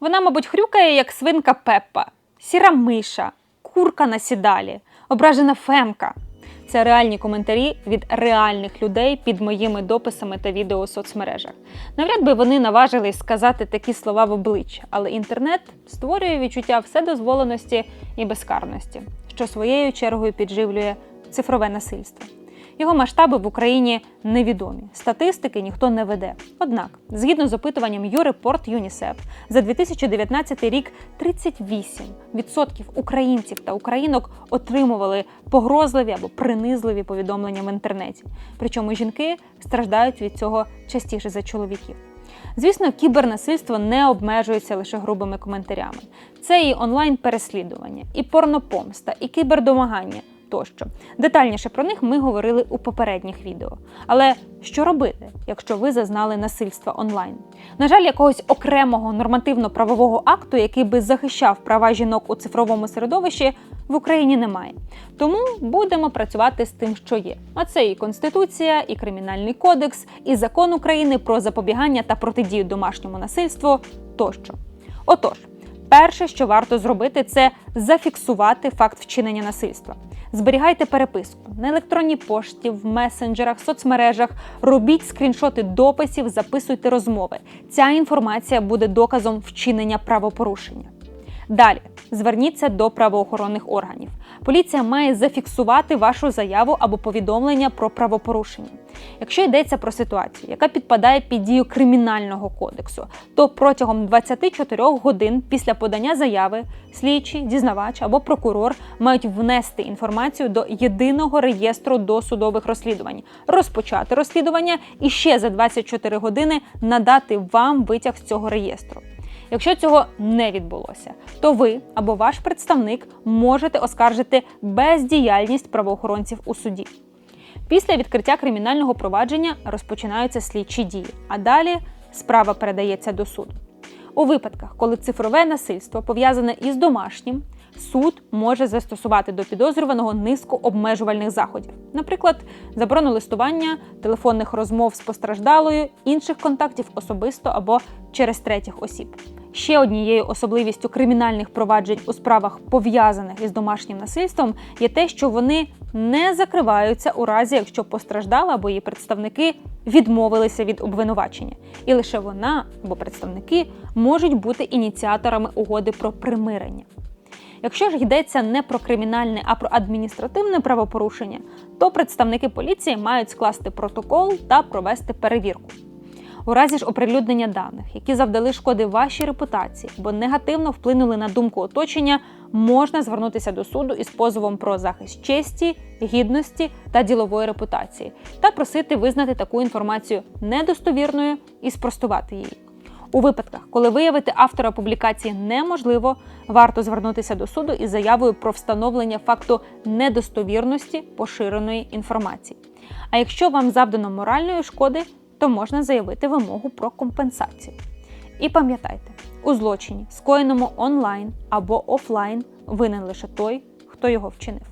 Вона, мабуть, хрюкає, як свинка Пеппа, сіра миша, курка на сідалі, ображена фемка. Це реальні коментарі від реальних людей під моїми дописами та відео у соцмережах. Навряд би вони наважились сказати такі слова в обличчя, але інтернет створює відчуття вседозволеності і безкарності, що своєю чергою підживлює цифрове насильство. Його масштаби в Україні невідомі. Статистики ніхто не веде. Однак, згідно з опитуванням Юрепорт ЮНІСЕФ, за 2019 рік 38% українців та українок отримували погрозливі або принизливі повідомлення в інтернеті. Причому жінки страждають від цього частіше за чоловіків. Звісно, кібернасильство не обмежується лише грубими коментарями. Це і онлайн-переслідування, і порнопомста, і кібердомагання тощо. Детальніше про них ми говорили у попередніх відео. Але що робити, якщо ви зазнали насильства онлайн? На жаль, якогось окремого нормативно-правового акту, який би захищав права жінок у цифровому середовищі, в Україні немає. Тому будемо працювати з тим, що є. А це і конституція, і кримінальний кодекс, і закон України про запобігання та протидію домашньому насильству тощо. Отож. Перше, що варто зробити, це зафіксувати факт вчинення насильства. Зберігайте переписку на електронній пошті, в месенджерах, соцмережах, робіть скріншоти дописів, записуйте розмови. Ця інформація буде доказом вчинення правопорушення. Далі зверніться до правоохоронних органів. Поліція має зафіксувати вашу заяву або повідомлення про правопорушення. Якщо йдеться про ситуацію, яка підпадає під дію кримінального кодексу, то протягом 24 годин після подання заяви слідчий, дізнавач або прокурор мають внести інформацію до єдиного реєстру досудових розслідувань, розпочати розслідування і ще за 24 години надати вам витяг з цього реєстру. Якщо цього не відбулося, то ви або ваш представник можете оскаржити бездіяльність правоохоронців у суді. Після відкриття кримінального провадження розпочинаються слідчі дії, а далі справа передається до суду. У випадках, коли цифрове насильство пов'язане із домашнім, суд може застосувати до підозрюваного низку обмежувальних заходів, наприклад, заборону листування, телефонних розмов з постраждалою, інших контактів особисто або через третіх осіб. Ще однією особливістю кримінальних проваджень у справах, пов'язаних із домашнім насильством, є те, що вони не закриваються у разі, якщо постраждала або її представники відмовилися від обвинувачення, і лише вона або представники можуть бути ініціаторами угоди про примирення. Якщо ж йдеться не про кримінальне, а про адміністративне правопорушення, то представники поліції мають скласти протокол та провести перевірку. У разі ж оприлюднення даних, які завдали шкоди вашій репутації або негативно вплинули на думку оточення, можна звернутися до суду із позовом про захист честі, гідності та ділової репутації та просити визнати таку інформацію недостовірною і спростувати її. У випадках, коли виявити автора публікації неможливо, варто звернутися до суду із заявою про встановлення факту недостовірності поширеної інформації. А якщо вам завдано моральної шкоди, то можна заявити вимогу про компенсацію. І пам'ятайте, у злочині, скоєному онлайн або офлайн, винен лише той, хто його вчинив.